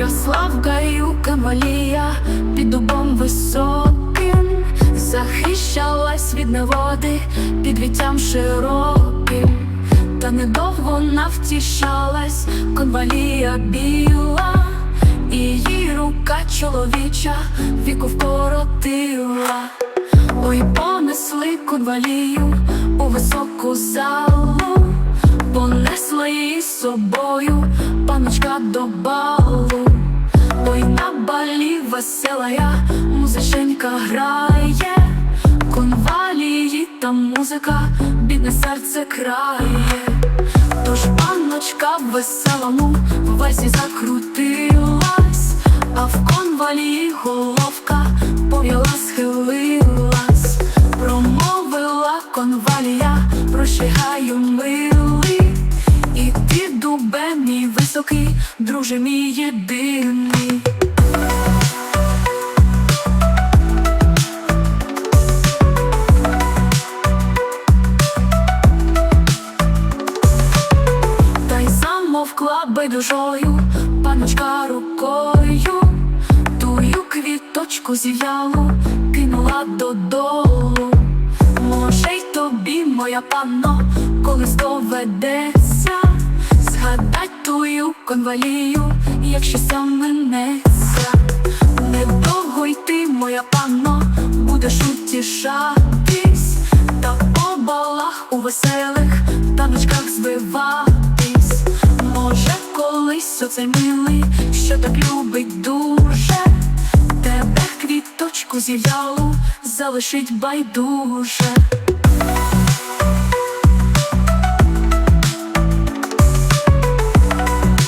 Росла в гаю під дубом високим, захищалась від неводи під віттям широким, та недовго навтішалась конвалія біла, і її рука чоловіча віку вкоротила. Ой, понесли конвалію у високу залу, понесла її з собою паночка до балу. Балі весела я, музиченька грає, конвалії та музика, бідне серце крає. Тож панночка в веселому в вальсі закрутилась, а в конвалії головка пов'яла, схилилась, промовила конвалія, прощигаю милий, і ти дубе мій високий, друже мій єдиний. Й замовкла байдужою паночка рукою, тую квіточку зів'ялу кинула додолу. Може, й тобі, моя панно, колись доведеться згадать тую конвалію, якщо сам минеться. Недовго йти, моя панно, будеш утішатись, та по балах у веселих таночках звиватись. Може, колись оцей милий, що так любить дуже, тебе квіточку зів'ялу залишить байдуже.